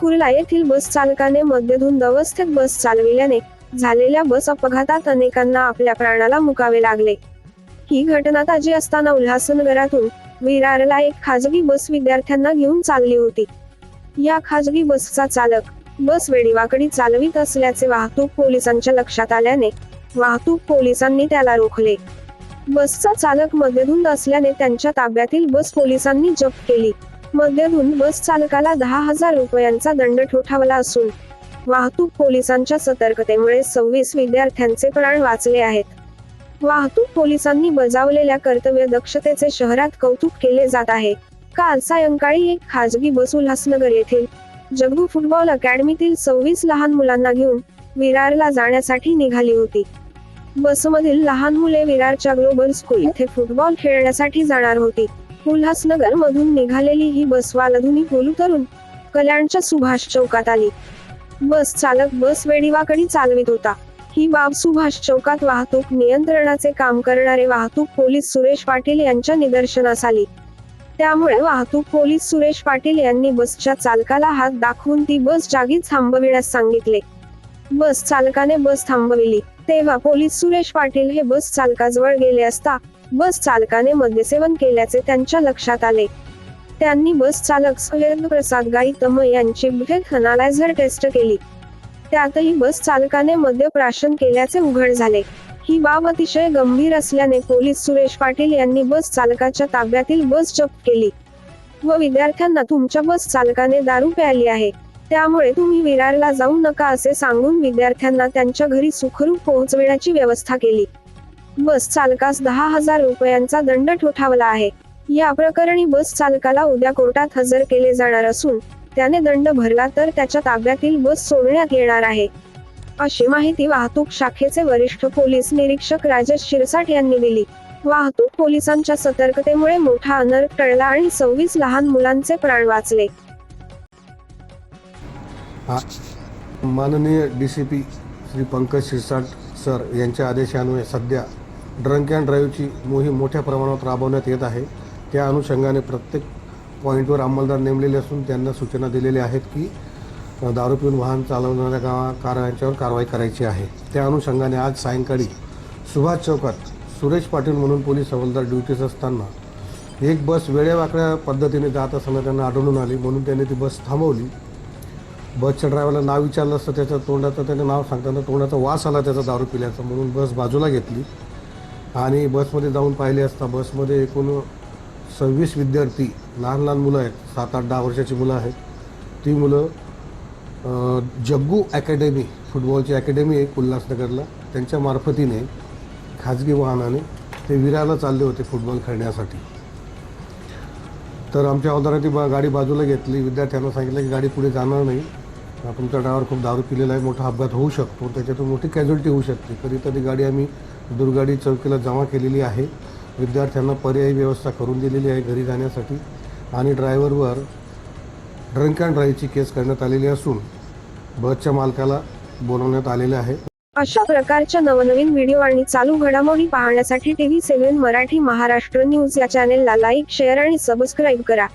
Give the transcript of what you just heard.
कुर्ला येथील बस चालकाने मद्यधुंद अवस्थेत बस चालविल्याने झालेल्या बस अपघातात अनेकांना आपल्या प्राणाला मुकावे लागले. ही घटना ताजी असताना उल्हासनगरातून विरारला एक खाजगी बस विद्यार्थ्यांना घेऊन चालली होती. या खाजगी बसचा चालक बस वेडीवाकडी चालवित असल्याचे वाहतूक पोलिसांच्या लक्षात आल्याने वाहतूक पोलिसांनी त्याला रोखले. बसचा चालक मद्यधुंद असल्याने त्यांच्या ताब्यातील बस पोलिसांनी जप्त केली. मद्यधुंद बस चालकाला दहा हजार रुपयांचा दंड ठोठावला असून वाहतूक पोलिसांच्या सतर्कतेमुळे सव्वीस विद्यार्थ्यांचे प्राण वाचले आहेत. वाहतूक पोलिसांनी बजावलेल्या कर्तव्य दक्षतेचे शहरात कौतुक केले जात आहे. काल सायंकाळी एक खाजगी बस उल्हासनगर येथील जगू फुटबॉल अकॅडमीतील सव्वीस लहान मुलांना घेऊन विरारला जाण्यासाठी निघाली होती. बसमधील लहान मुले विरारच्या ग्लोबल स्कूल येथे फुटबॉल खेळण्यासाठी जाणार होती. उल्हासनगर मधून निघालेली ही बस वालधुनी पूल उतरून कल्याणच्या सुभाष चौकात आली. बस चालक बस वेडीवाकडी चालवित होता. ही बाब सुभाष चौकात वाहतूक नियंत्रणाचे काम करणारे वाहतूक पोलीस सुरेश पाटील यांच्या निदर्शनास आली. त्यामुळे वाहतूक पोलीस सुरेश पाटील यांनी बसच्या चालकाला हात दाखवून ती बस जागीच थांबविण्यास सांगितले. बस चालकाने बस थांबविली. तेव्हा पोलीस सुरेश पाटील हे बस चालकाजवळ गेले असता बस चालकाने मद्यसेवन केल्याचे त्यांच्या लक्षात आले. त्यांनी बस चालक सह्याद्री प्रसाद गाईतम यांची ब्रेथ अनालायझर टेस्ट केली. त्यातही बस चालकाने मद्यप्राशन केल्याचे उघड झाले. ही बाब अतिशय गंभीर असल्याने पोलीस सुरेश पाटील यांनी बस चालकाच्या ताब्यातील बस जप्त केली. व विद्यार्थ्यांना तुमच्या बस चालकाने दारू प्याली आहे. त्यामुळे तुम्ही विरारला जाऊ नका असे सांगून विद्यार्थ्यांना त्यांच्या घरी सुखरूप पोहोचविण्याची व्यवस्था केली. बस चालकास दहा हजार रुपयांचा दंड ठोठावला आहे. या प्रकरणी बस चालकाला उद्या कोर्टात हजर केले जाणार असून त्याने दंड भरला तर त्याच्या ताब्यातील बस सोडण्यात येणार आहे. अशी माहिती वाहतूक शाखेचे वरिष्ठ पोलीस निरीक्षक राजेश शिरसाट यांनी दिली. वाहतूक पोलिसांच्या सतर्कतेमुळे मोठा अनर्थ टळला आणि सव्वीस लहान मुलांचे प्राण वाचले. माननीय D C P Shri Pankaj Shirsat sir यांच्या आदेशान्वये सध्या ड्रंक अँड ड्राईव्हची मोहीम मोठ्या प्रमाणात राबवण्यात येत आहे. त्या अनुषंगाने प्रत्येक पॉईंटवर अंमलदार नेमलेले असून त्यांना सूचना दिलेल्या आहेत की दारू पिऊन वाहन चालवणाऱ्या गावा कारवायांच्यावर कारवाई करायची आहे. त्या अनुषंगाने आज सायंकाळी सुभाष चौकात सुरेश पाटील म्हणून पोलीस हवालदार ड्युटीस असताना एक बस वेळेवाकड्या पद्धतीने जात असताना त्यांना आढळून आली. म्हणून त्यांनी ती बस थांबवली. बसच्या ड्रायव्हरला नाव विचारलं असतं त्याच्या तोंडाचं त्याने नाव सांगताना तोंडाचा वास आला त्याचा दारू पिल्याचा. म्हणून बस बाजूला घेतली. आणि बसमध्ये जाऊन पाहिले असता बसमध्ये एकूण सव्वीस विद्यार्थी लहान लहान मुलं आहेत सात आठ दहा वर्षाची मुलं आहेत. ती मुलं जग्गू अकॅडमी फुटबॉलची अकॅडमी आहे उल्हासनगरला. त्यांच्या मार्फतीने खाजगी वाहनाने ते विराला चालले होते फुटबॉल खेळण्यासाठी. तर आमच्या हवालदाराने ती बा गाडी बाजूला घेतली. विद्यार्थ्यांना सांगितलं की गाडी पुढे जाणार नाही. आपण तुमचा ड्रायव्हर खूप दारू पिलेला आहे मोठा अपघात होऊ शकतो त्याच्यातून मोठी कॅज्युलिटी होऊ शकते. कधीतरी ती गाडी आम्ही दुर्गाडी चौकीला जमा केलेली आहे. विद्यार्थ्यांना पर्यायी व्यवस्था करून दिलेली आहे घरी जाण्यासाठी आणि ड्रायव्हरवर ड्रंक अँड ड्राईव्हची केस करण्यात आलेली असून बसच्या मालकाला बोलवण्यात आलेले आहे. अशा प्रकारच्या नवनवीन व्हिडिओ आणि चालू घडामोडी पाहण्यासाठी TV seven Marathi Maharashtra news या चॅनेलला लाईक शेअर आणि सबस्क्राईब करा.